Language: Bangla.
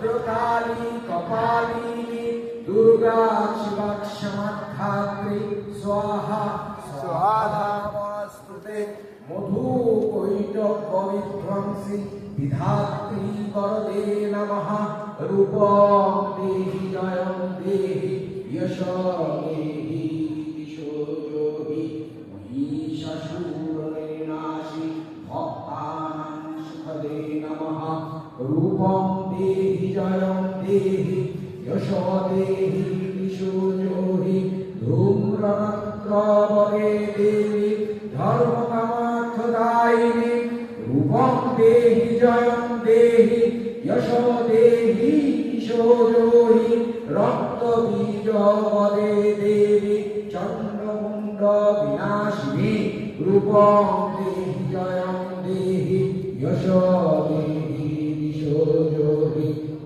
ভদ্রকালী কপালিনী দুর্গা শিবাক্ষমাধাত্রী স্বাহা স্বাহাধামস্তুতে মধু কৈটব্য বিধ্বংসী বিধাত্রী বরদে নমঃ, রূপম, দেহি, জয়ম, দেহি যশ দেহি জয়ম দেহি যশ দেহি কিশোরী ধূম্রনক্রবরে দেবী ধর্মকামার্থদায়িনী রূপম দেহি জয়ম দেহি যশ দেহি কিশোরী রক্ত বীজ বদে দেবী চন্দ্রমুণ্ড বিনাশিনী রূপম দেহি জয়ম দেহি যশ দেহি কিশোরী